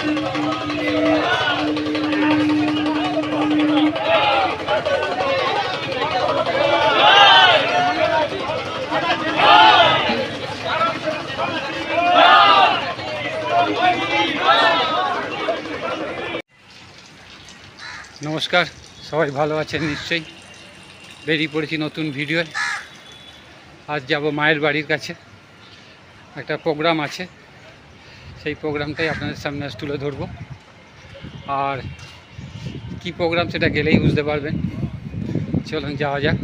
নমস্কার, সবাই ভালো আছেন নিশ্চয়ই। বেরিয়ে পড়েছি নতুন ভিডিওয়। আজ যাব মায়ের বাড়ির কাছে। একটা প্রোগ্রাম আছে। সেই প্রোগ্রামটাই আপনাদের সামনে তুলে ধরবো। আর কি প্রোগ্রাম সেটা গেলেই বুঝতে পারবেন। চলুন যাওয়া যাক।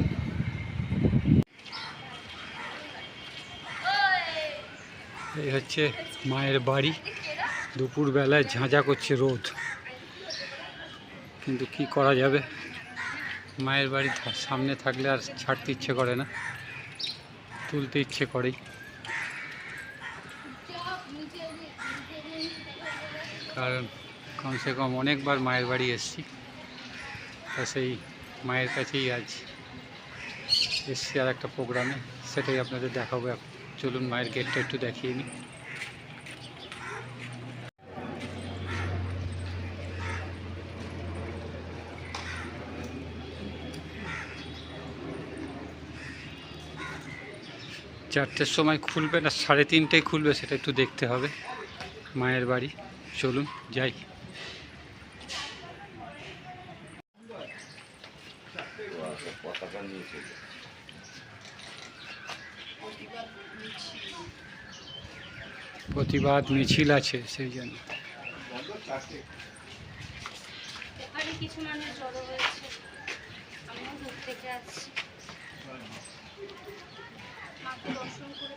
এই হচ্ছে মায়ের বাড়ি। দুপুরবেলায় ঝাঁঝা করছে রোদ। কিন্তু কি করা যাবে? মায়ের বাড়ি সামনে থাকলে আর ছাড়তে ইচ্ছে করে না। তুলতে ইচ্ছে করেই। কারণ কমসে কম অনেকবার মায়ের বাড়ি এসেছি। তা সেই মায়ের কাছেই আজ এসছি আর একটা প্রোগ্রামে। সেটাই আপনাদের দেখাবো। চলুন মায়ের গেটটা একটু দেখিয়ে নিই। চারটের সময় খুলবে না, সাড়ে তিনটেই খুলবে, সেটা একটু দেখতে হবে মায়ের বাড়ি। চলুন যাই। প্রতিবাদ মিছিল আছে সেই জন্য। কিছু মানুষ জড়ো হয়েছে। আমিও দূর থেকে আসছি। মাকে দর্শন করে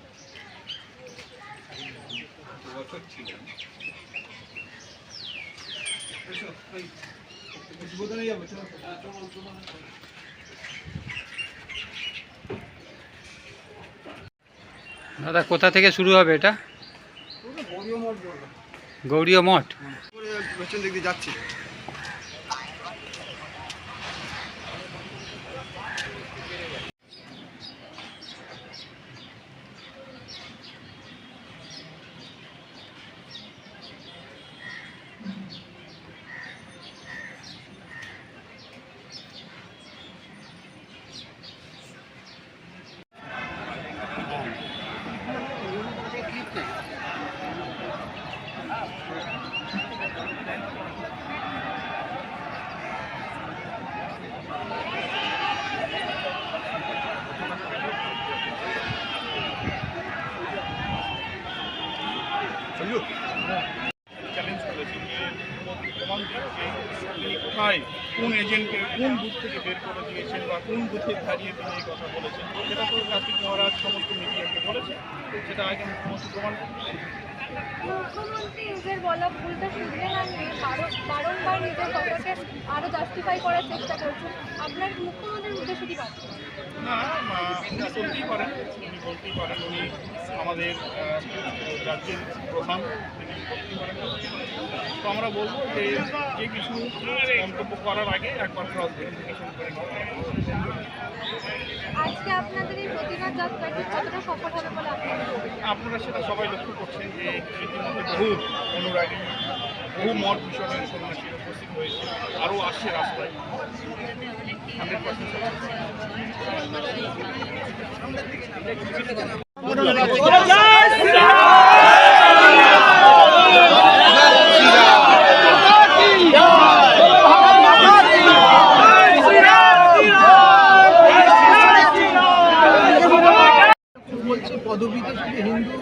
দাদা কোথা থেকে শুরু হবে এটা? গৌরীয় মঠ পেছন দিক দিয়ে যাচ্ছি। এজেন্টকে কোন বুথ থেকে বের করে দিয়েছেন বা কোন বুথে দাঁড়িয়ে তিনি এই কথা বলেছেন? সেটা তো কার্তিক মহারাজ সমস্ত মিডিয়াকে বলেছে সেটা আগে মুখ্যমন্ত্রী প্রমাণ মুখ্যমন্ত্রী নিজের বলা ভুলটা শুধরে না নিয়ে বারো- বারংবার নিজের কথাকে আরও জাস্টিফাই করার চেষ্টা করছেন। আপনার মুখ্যমন্ত্রীর উদ্দেশ্যে কি বার্তা না মা, উনি বলতেই পারেন উনি বলতেই পারেন উনি আমাদের রাজ্যের প্রধান তো আমরা বলব যে যে কিছু মন্তব্য করার আগে একবার ক্রস ভেরিফিকেশন করে আজকে আপনাদের এই যাত্রাটি কতটা সফল হবে বলে আপনি করেন? আপনারা সেটা সবাই লক্ষ্য করছেন যে ইতিমধ্যে বহু অনুরাগী বহু মঠ মিশনের সন্ন্যাসী উপস্থিত হয়েছে আরও আসছে রাস্তায় হান্ড্রেড পার্সেন্ট বলছে পদবিতে শুধু হিন্দু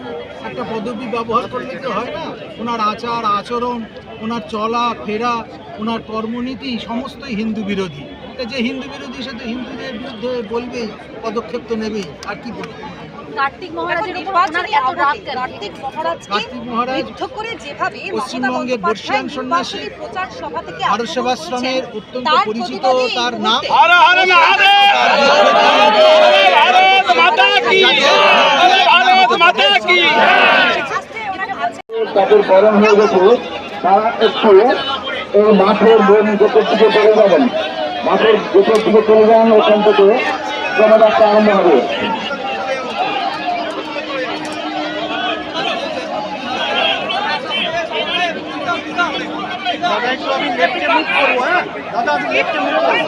একটা পদবি ব্যবহার করলে তো হয় না ওনার আচার আচরণ ওনার চলা ফেরা ওনার কর্মনীতি সমস্তই হিন্দু বিরোধী যে হিন্দু বিরোধী সে তো হিন্দুদের বিরুদ্ধে বলবেই পদক্ষেপ তো নেবেই আর কি বলবে কার্তিক মহারাজের উপর এত রাগ কেন? কার্তিক মহারাজকে বিদ্ধ করে যেভাবে পশ্চিমবঙ্গের বর্ষিয়ান সন্ন্যাসী, নির্বাচনী প্রচার সভা থেকে আর্য সেবাশ্রমের অত্যন্ত পরিচিত তার নাম তাদের গরম হয়ে গেছে তারা একটু এই মাঠের বোন গেটের দিকে চলে যাবেন। মাঠের গেটের দিকে চলে যান ওখান থেকে জনযাত্রা আরম্ভ হবে। দাদা একটু আমি লেফটে মুভ করব হ্যাঁ? দাদা আমি লেফটে মুভ করব।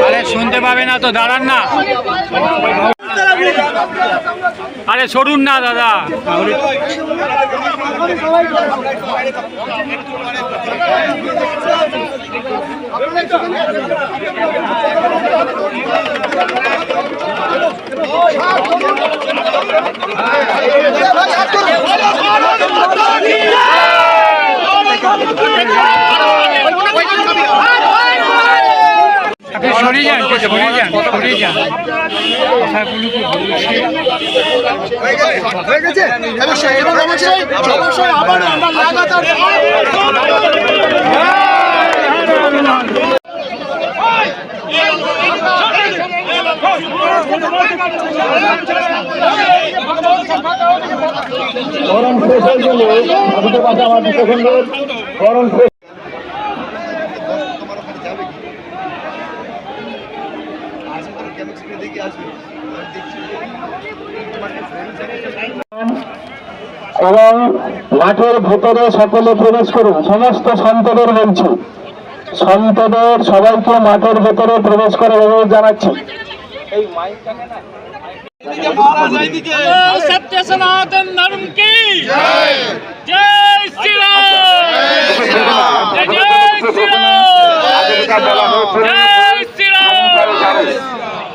আরে শুনতে পাবে না তো দাঁড়ান না। আরে সরুন না দাদা আপনি সরে যান সরে যান সরে যান। কথাগুলো খুব বলছি গরম শেষ হয়ে গেলে আমাদের কাছে আমার সেকেন্ডের গরম এবং মাঠের ভেতরে সকলে প্রবেশ করুন। সমস্ত সন্তদের বলছি। সন্তদের সবাইকে মাঠের ভেতরে প্রবেশ করে অনুরোধ জানাচ্ছি। সত্য সনাতন ধর্ম কি? জয়। জয় জয়।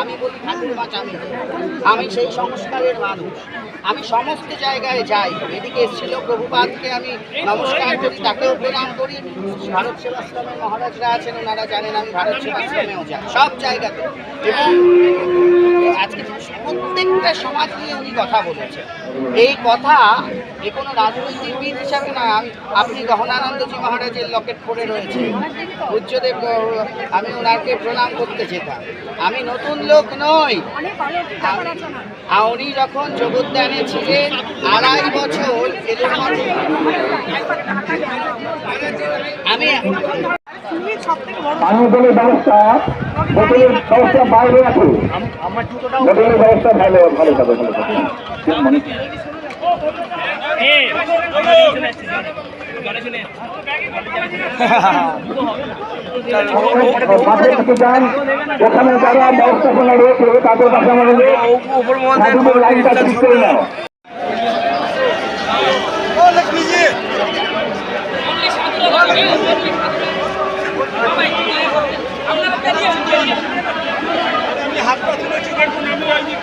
আমি বলি ঠাকুর বাঁচামি আমি সেই সংস্কারের মানুষ। আমি সমস্ত জায়গায় যাই। এদিকে এসেছিল প্রভুপাদকে আমি নমস্কার করি তাকেও প্রণাম করি। ভারত সেবাশ্রমের মহারাজরা আছেন ওনারা জানেন আমি ভারত সেবাশ্রমেও যাই। সব জায়গাতে। এবং আজকে প্রত্যেকটা সমাজ নিয়ে উনি কথা বলেছেন। এই কথা এ কোনো রাজনৈতিকবিদ হিসাবে না আপনি গহনানন্দজি মহারাজের লকেট পড়ে রয়েছে। পূজ্যদেব আমি ওনাকে প্রণাম করতে যেতাম। আমি নতুন লোক নই। উনি যখন জগদ্দানে ছিলেন, আড়াই বছর আমি পানীয় জলের ব্যবস্থা বোতলের ব্যবস্থা বাইরে আছে। বোতলের ব্যবস্থা ভালো ভালো থাকবে ভালো থাকবে মানে ওখানে যারা ব্যবস্থাপনা রয়েছে তাদের কাছে আমাদের লাইনটা ঠিক করে নাও।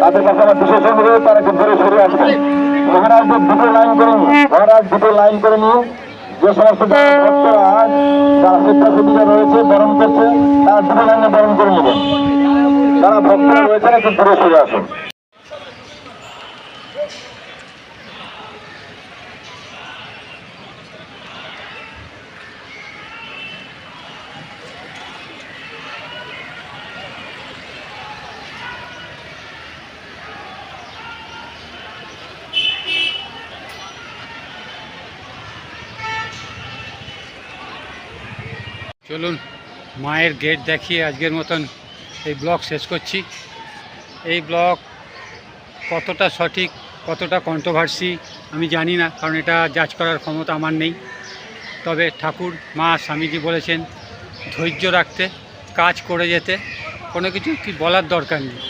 তাদের কাছে আমার বিশেষ অনুরোধ, তারা কিন্তু সরে আসবেন। মহারাজ দুটো লাইন করে নিয়ে মহারাজ দুটো লাইন করে নিয়ে যে সমস্ত ভক্তরা যারা স্বেচ্ছাসেবীরা রয়েছে বরণ করছে, তারা দুটো লাইনে বরণ করে নেবেন। তারা ভক্তরা রয়েছেন একটু ধরে সরে আসুন। চলুন, মায়ের গেট দেখিয়ে আজকের মতন এই ব্লগ শেষ করছি। এই ব্লগ কতটা সঠিক, কতটা কন্ট্রোভার্সি আমি জানি না, কারণ এটা জাজ করার ক্ষমতা আমার নেই। তবে ঠাকুর, মা, স্বামীজি বলেছেন, ধৈর্য রাখতে, কাজ করে যেতে, কোনো কিছু কি বলার দরকার নেই।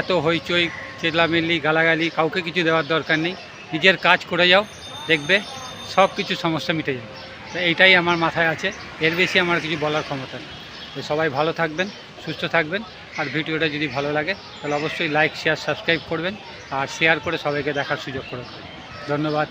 এত হইচই, চেল্লামেল্লি, গালাগালি, কাউকে কিছু দেওয়ার দরকার নেই। নিজের কাজ করে যাও, দেখবে সব কিছু সমস্যা মিটে যাবে। তো এইটাই আমার মাথায় আছে। এর বেশি আমার কিছু বলার ক্ষমতা নেই। তো সবাই ভালো থাকবেন, সুস্থ থাকবেন। আর ভিডিওটা যদি ভালো লাগে, তাহলে অবশ্যই লাইক শেয়ার সাবস্ক্রাইব করবেন। আর শেয়ার করে সবাইকে দেখার সুযোগ করে ধন্যবাদ।